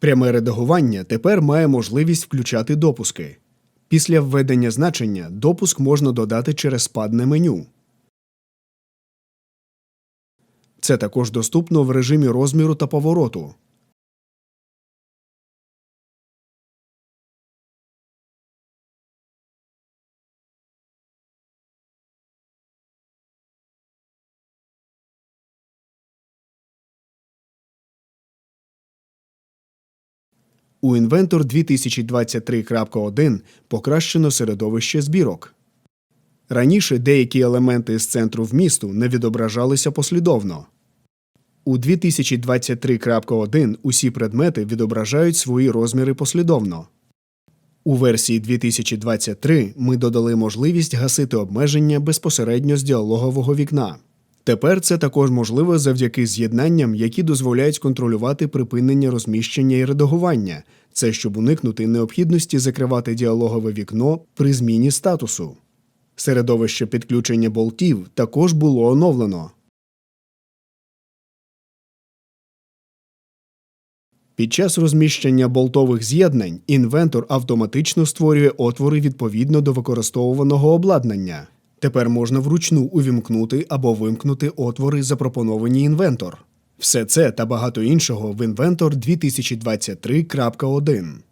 Пряме редагування тепер має можливість включати допуски. Після введення значення допуск можна додати через спадне меню. Це також доступно в режимі розміру та повороту. У Inventor 2023.1 покращено середовище збірок. Раніше деякі елементи з центру вмісту не відображалися послідовно. У 2023.1 усі предмети відображають свої розміри послідовно. У версії 2023 ми додали можливість гасити обмеження безпосередньо з діалогового вікна. Тепер це також можливо завдяки з'єднанням, які дозволяють контролювати припинення розміщення і редагування. Це щоб уникнути необхідності закривати діалогове вікно при зміні статусу. Середовище підключення болтів також було оновлено. Під час розміщення болтових з'єднань інвентор автоматично створює отвори відповідно до використовуваного обладнання. Тепер можна вручну увімкнути або вимкнути отвори, запропоновані інвентор. Все це та багато іншого в інвентор 2023.1.